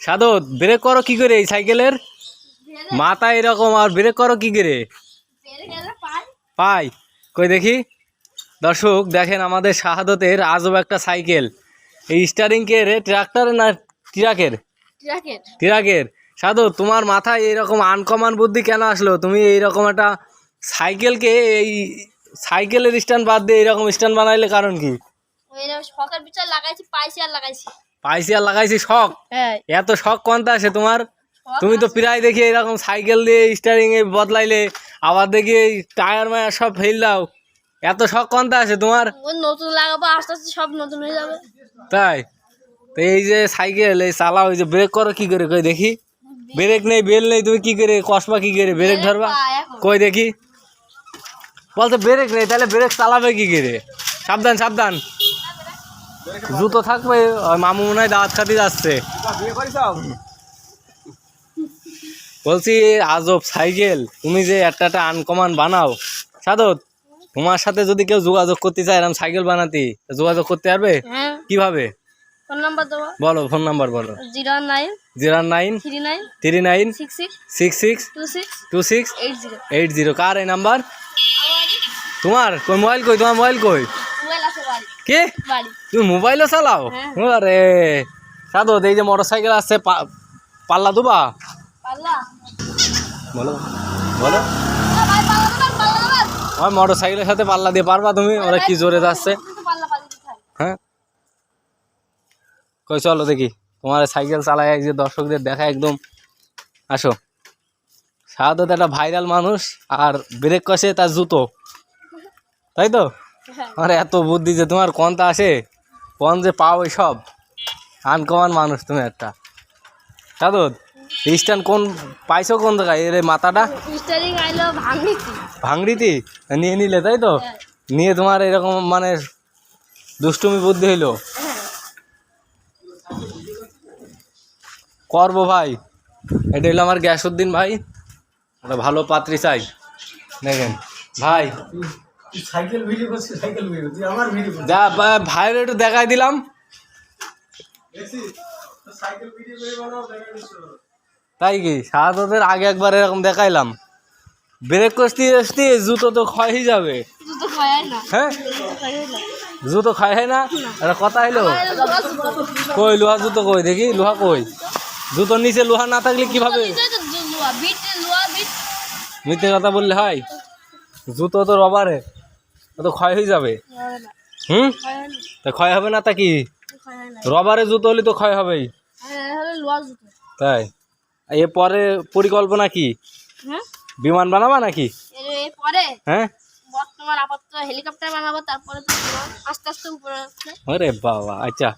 Sadat break করো কি করে এই সাইকেলের? মাথা এরকম আর ব্রেক করো কি করে? পাই। কই দেখি? দর্শক দেখেন আমাদের শাহাদতের আজব একটা সাইকেল। এই স্টারিং কে রে ট্রাক্টরের না ট্রাকের ট্রাকের সাধু তোমার মাথায় এইরকম আনকমন বুদ্ধি কেন আসলো? তুমি এইরকম একটা সাইকেলকে এই সাইকেলের স্ট্যান্ড বাদ দিয়ে এইরকম স্ট্যান্ড বানাইলে কারণ কি? শখের বিচার লাগাইছি পাইছি আর লাগাইছি। পাইসি আর লাগাইছি শখ। এত শখ কোনটা আছে তোমার? তুমি তো প্রায় দেখি এরকম সাইকেল দিয়ে স্টারিং এ বদলাইলে আবার দেখি টায়ার মায়ার সব ফেল দাও। এত শখ কোনটা আছে তোমার? নতুন লাগাবো আস্তে আস্তে সব নতুন হয়ে যাবে। তাই? তো এই যে সাইকেল এই চালাও এই যে ব্রেক করো কি করে কই দেখি? ব্রেক নেই বেল নেই তুমি কি করে কসবা কি করে ব্রেক ধরবা? কই দেখি? বলতে ব্রেক নেই তাহলে ব্রেক চালাবে কি করে? সাবধান সাবধান। জুতো থাকবে মামু মনে হয় দাওয়াত খাতে যাচ্ছে। বলছি আজব সাইকেল তুমি যে একটা একটা আনকমান বানাও। সাদত তোমার সাথে যদি কেউ যোগাযোগ করতে চায় এরকম সাইকেল বানাতে যোগাযোগ করতে পারবে? হ্যাঁ। কীভাবে? ফোন নাম্বার দেবো। বলো ফোন নাম্বার বলো। Zero nine zero nine three nine three nine six six six two six two six eight zero. Eight zero. কার এই নাম্বার? তোমার কই মোবাইল কই তোমার মোবাইল কই? কে? তুমি মোবাইলও চালাও? হ্যাঁ। আরে সাদো এই যে মোটর সাইকেল আসছে পা- পাল্লা দুবা বলো বলো। আমার মোটর সাইকেলের সাথে পাল্লা দিয়ে পারবা তুমি? ওরা কি জোরে যাচ্ছে? হয়। কই চলো দেখি। তোমার সাইকেল চালায় এই যে দর্শকদের দেখা একদম। আসো। সাধারণত একটা ভাইরাল মানুষ আর ব্রেক কষে তার জুতো। তাই তো? আমার এত বুদ্ধি যে তোমার কোনটা আসে? কোন যে পাও সব আনকমান মানুষ তুমি একটা। সাধু স্ট্যান্ড কোন পাইছো কোন জায়গায়? এর মাথাটা? ভাঙড়িতি। নিয়ে নিলে তাই তো? হ্যাঁ। নিয়ে তোমার এরকম মানে দুষ্টুমি বুদ্ধি হইল? করব ভাই। এটা হলো আমার গ্যাসউদ্দিন ভাই। একটা ভালো পাত্রী চাই। দেখেন। ভাই সাইকেল ভিডিও করছিস সাইকেল ভিডিও তুই আমার ভিডিও করছিস। যা ভাইয়ের একটু দেখাই দিলাম। দেখছিস সাইকেল ভিডিও করে বানাও দেখা দিচ্ছ তাই কি? সাহায্যদের আগে একবার এরকম দেখাইলাম। ব্রেক করতে আসতে জুতো তো ক্ষয় হয়ে যাবে। জুতো খায় না। হ্যাঁ? জুতো খায় না? জুতো ক্ষয় হয় না এটা কথা হইল কই লোহা জুতো কই? দেখি লোহা কই? জুতোর নিচে লোহা না থাকলে কীভাবে? মিথ্যে কথা বললে হয়? জুতো তো রবারে। ও তো ক্ষয় হয়ে যাবে। হুম? তা ক্ষয় হবে না তা কি? রবারের রবারে জুতো হলে তো ক্ষয় হবেই। তাই? এ পরে পরিকল্পনা কি? হ্যাঁ? বিমান বানাবা নাকি? হ্যাঁ? বর্তমান আপাতত হেলিকপ্টার বানাবো তারপরে আস্তে আস্তে উপরে আরে বাবা আচ্ছা।